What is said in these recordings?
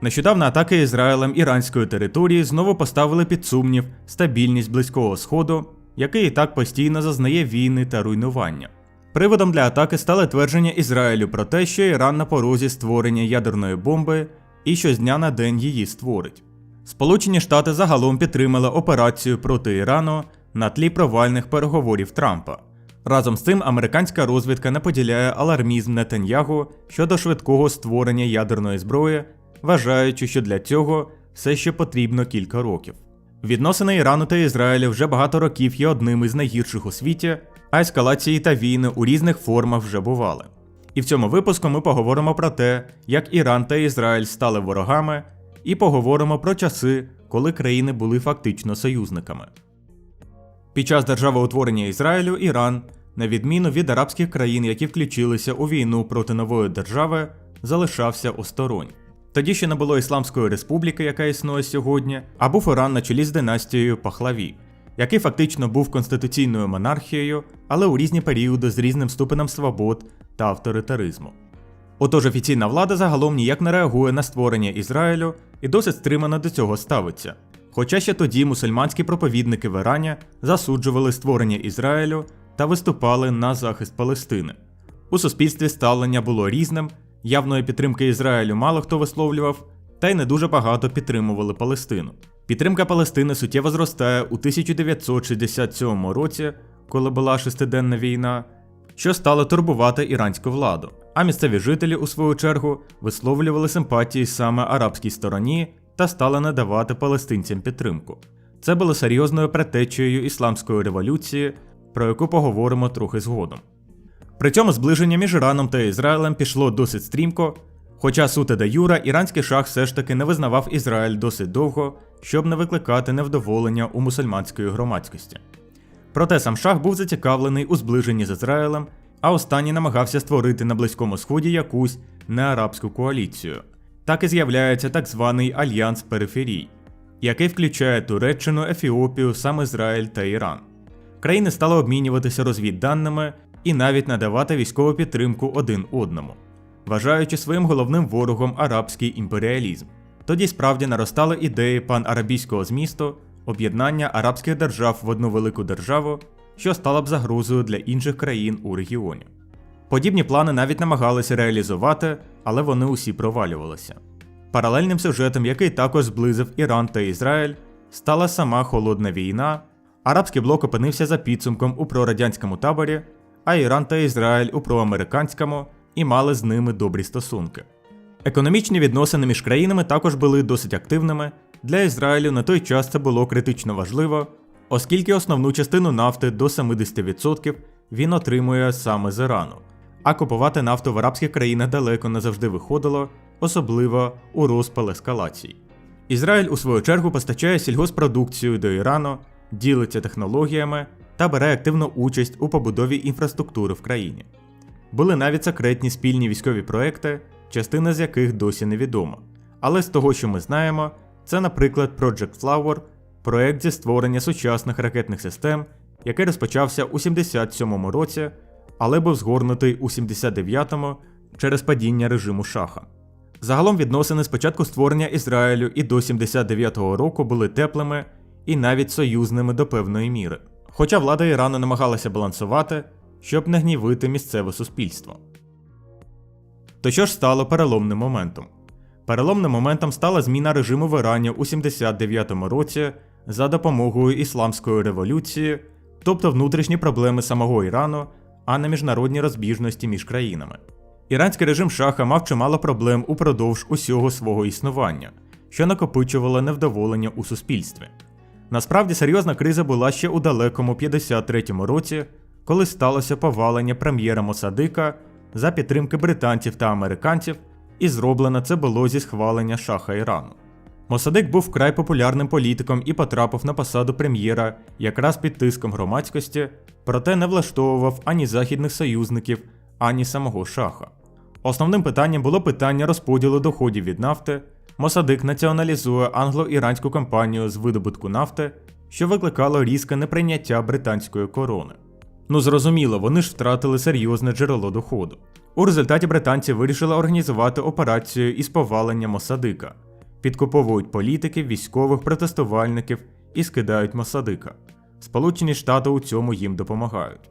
Нещодавно атаки Ізраїлем іранської території знову поставили під сумнів стабільність Близького Сходу, який і так постійно зазнає війни та руйнування. Приводом для атаки стали твердження Ізраїлю про те, що Іран на порозі створення ядерної бомби і що з дня на день її створить. Сполучені Штати загалом підтримали операцію проти Ірану на тлі провальних переговорів Трампа. Разом з цим американська розвідка не поділяє алармізм Нетаньягу щодо швидкого створення ядерної зброї, вважаючи, що для цього все ще потрібно кілька років. Відносини Ірану та Ізраїлю вже багато років є одним із найгірших у світі, а ескалації та війни у різних формах вже бували. І в цьому випуску ми поговоримо про те, як Іран та Ізраїль стали ворогами, і поговоримо про часи, коли країни були фактично союзниками. Під час державоутворення Ізраїлю Іран, на відміну від арабських країн, які включилися у війну проти нової держави, залишався осторонь. Тоді ще не було Ісламської республіки, яка існує сьогодні, а був Іран на чолі з династією Пахлаві, який фактично був конституційною монархією, але у різні періоди з різним ступенем свобод та авторитаризму. Отож офіційна влада загалом ніяк не реагує на створення Ізраїлю і досить стримано до цього ставиться. Хоча ще тоді мусульманські проповідники в Ірані засуджували створення Ізраїлю та виступали на захист Палестини. У суспільстві ставлення було різним, явної підтримки Ізраїлю мало хто висловлював, та й не дуже багато підтримували Палестину. Підтримка Палестини суттєво зростає у 1967 році, коли була шестиденна війна, що стало турбувати іранську владу. А місцеві жителі, у свою чергу, висловлювали симпатії саме арабській стороні та стали надавати палестинцям підтримку. Це було серйозною предтечею ісламської революції, про яку поговоримо трохи згодом. При цьому зближення між Іраном та Ізраїлем пішло досить стрімко, хоча суте де Юра, іранський шах все ж таки не визнавав Ізраїль досить довго, щоб не викликати невдоволення у мусульманської громадськості. Проте сам шах був зацікавлений у зближенні з Ізраїлем, а останній намагався створити на Близькому Сході якусь неарабську коаліцію. Так і з'являється так званий Альянс Периферій, який включає Туреччину, Ефіопію, сам Ізраїль та Іран. Країни стали обмінюватися розвідданими і навіть надавати військову підтримку один одному, вважаючи своїм головним ворогом арабський імперіалізм. Тоді справді наростали ідеї панарабійського змісту, об'єднання арабських держав в одну велику державу, що стала б загрозою для інших країн у регіоні. Подібні плани навіть намагалися реалізувати, але вони усі провалювалися. Паралельним сюжетом, який також зблизив Іран та Ізраїль, стала сама холодна війна. Арабський блок опинився за підсумком у прорадянському таборі, а Іран та Ізраїль у проамериканському і мали з ними добрі стосунки. Економічні відносини між країнами також були досить активними. Для Ізраїлю на той час це було критично важливо, оскільки основну частину нафти до 70% він отримує саме з Ірану. А купувати нафту в арабських країнах далеко не завжди виходило, особливо у розпал ескалацій. Ізраїль, у свою чергу, постачає сільгоспродукцію до Ірану, ділиться технологіями та бере активну участь у побудові інфраструктури в країні. Були навіть секретні спільні військові проекти, частина з яких досі невідома. Але з того, що ми знаємо, це, наприклад, Project Flower, проект зі створення сучасних ракетних систем, який розпочався у 77-му році, але був згорнутий у 79-му через падіння режиму шаха. Загалом відносини з початку створення Ізраїлю і до 79-го року були теплими і навіть союзними до певної міри. Хоча влада Ірану намагалася балансувати, щоб не гнівити місцеве суспільство. То що ж стало переломним моментом? Переломним моментом стала зміна режиму в Ірані у 79-му році за допомогою ісламської революції, тобто внутрішні проблеми самого Ірану, а не міжнародні розбіжності між країнами. Іранський режим шаха мав чимало проблем упродовж усього свого існування, що накопичувало невдоволення у суспільстві. Насправді серйозна криза була ще у далекому 53-му році, коли сталося повалення прем'єра Мосадика за підтримки британців та американців, і зроблено це було зі схвалення шаха Ірану. Мосадик був вкрай популярним політиком і потрапив на посаду прем'єра якраз під тиском громадськості, проте не влаштовував ані західних союзників, ані самого шаха. Основним питанням було питання розподілу доходів від нафти. Мосадик націоналізує англо-іранську компанію з видобутку нафти, що викликало різке неприйняття британської корони. Ну зрозуміло, вони ж втратили серйозне джерело доходу. У результаті британці вирішили організувати операцію із повалення Мосадика. підкуповують політиків, військових, протестувальників і скидають Мосадика. Сполучені Штати у цьому їм допомагають.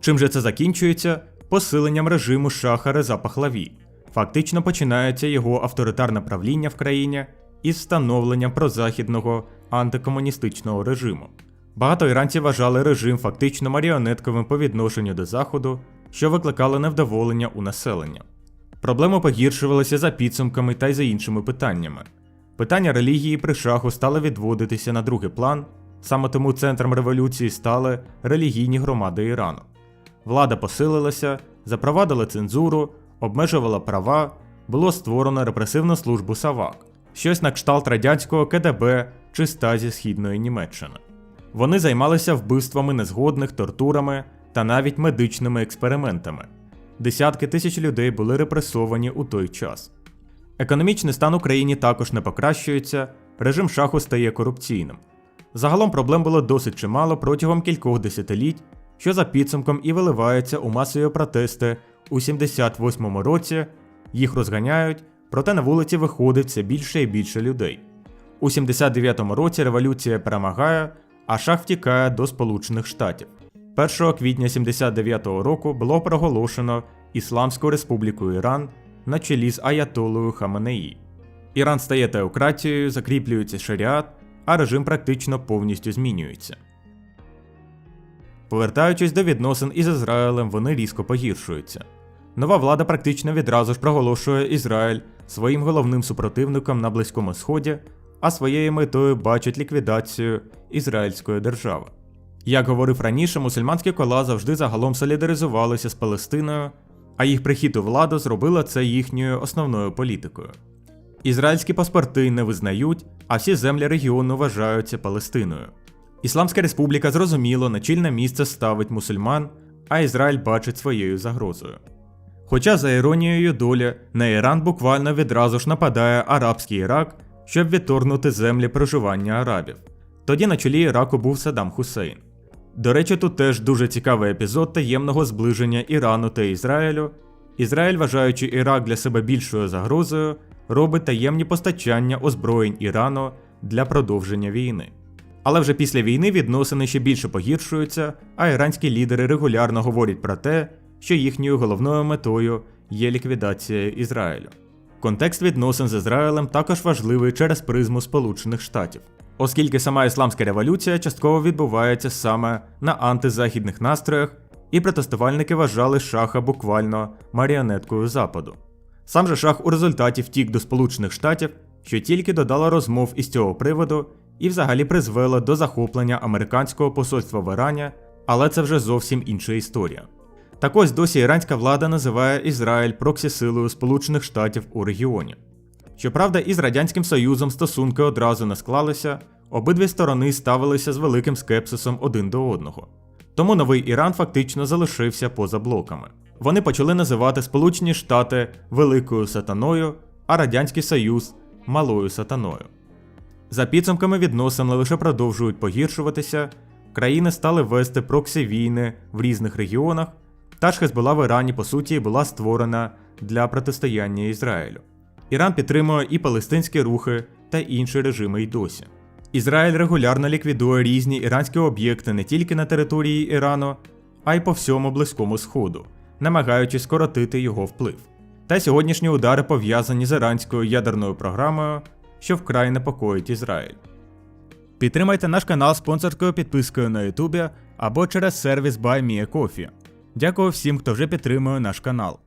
Чим же це закінчується? Посиленням режиму Шаха Реза Пахлаві. Фактично починається його авторитарне правління в країні із встановленням прозахідного антикомуністичного режиму. Багато іранців вважали режим фактично маріонетковим по відношенню до Заходу, що викликало невдоволення у населення. Проблеми погіршувалися за підсумками та й за іншими питаннями. Питання релігії при шаху стали відводитися на другий план, саме тому центром революції стали релігійні громади Ірану. Влада посилилася, запровадила цензуру, обмежувала права, було створено репресивну службу Савак, щось на кшталт радянського КДБ чи стазі Східної Німеччини. Вони займалися вбивствами незгодних, тортурами та навіть медичними експериментами. Десятки тисяч людей були репресовані у той час. Економічний стан Україні також не покращується, режим шаху стає корупційним. Загалом проблем було досить чимало протягом кількох десятиліть, що за підсумком і виливається у масові протести у 78-му році, їх розганяють, проте на вулиці виходить все більше і більше людей. У 79-му році революція перемагає, а шах втікає до Сполучених Штатів. 1 квітня 79-го року було проголошено Ісламську Республіку Іран на чолі з Аятолою Хаменеї. Іран стає теократією, закріплюється шаріат, а режим практично повністю змінюється. Повертаючись до відносин із Ізраїлем, вони різко погіршуються. Нова влада практично відразу ж проголошує Ізраїль своїм головним супротивником на Близькому Сході, а своєю метою бачить ліквідацію Ізраїльської держави. Як говорив раніше, мусульманські кола завжди загалом солідаризувалися з Палестиною, а їх прихід у владу зробила це їхньою основною політикою. Ізраїльські паспорти не визнають, а всі землі регіону вважаються Палестиною. Ісламська республіка зрозуміло на чільне місце ставить мусульман, а Ізраїль бачить своєю загрозою. Хоча, за іронією долі, на Іран буквально відразу ж нападає арабський Ірак, щоб відторгнути землі проживання арабів. Тоді на чолі Іраку був Саддам Хусейн. До речі, тут теж дуже цікавий епізод таємного зближення Ірану та Ізраїлю. Ізраїль, вважаючи Ірак для себе більшою загрозою, робить таємні постачання озброєнь Ірану для продовження війни. Але вже після війни відносини ще більше погіршуються, а іранські лідери регулярно говорять про те, що їхньою головною метою є ліквідація Ізраїлю. Контекст відносин з Ізраїлем також важливий через призму Сполучених Штатів, оскільки сама ісламська революція частково відбувається саме на антизахідних настроях, і протестувальники вважали шаха буквально маріонеткою Западу. Сам же шах у результаті втік до Сполучених Штатів, що тільки додало розмов із цього приводу і взагалі призвело до захоплення американського посольства в Ірані, але це вже зовсім інша історія. Так ось досі іранська влада називає Ізраїль проксі-силою Сполучених Штатів у регіоні. Щоправда, із Радянським Союзом стосунки одразу не склалися, обидві сторони ставилися з великим скепсисом один до одного. Тому новий Іран фактично залишився поза блоками. Вони почали називати Сполучені Штати Великою Сатаною, а Радянський Союз Малою Сатаною. За підсумками відносин лише продовжують погіршуватися, країни стали вести проксі війни в різних регіонах, та ж Хезбола в Ірані, по суті, була створена для протистояння Ізраїлю. Іран підтримує і палестинські рухи та інші режими й досі. Ізраїль регулярно ліквідує різні іранські об'єкти не тільки на території Ірану, а й по всьому Близькому Сходу, намагаючись скоротити його вплив. Та сьогоднішні удари пов'язані з іранською ядерною програмою, що вкрай непокоїть Ізраїль. Підтримайте наш канал спонсорською підпискою на Ютубі або через сервіс BuyMeACoffee. Дякую всім, хто вже підтримує наш канал.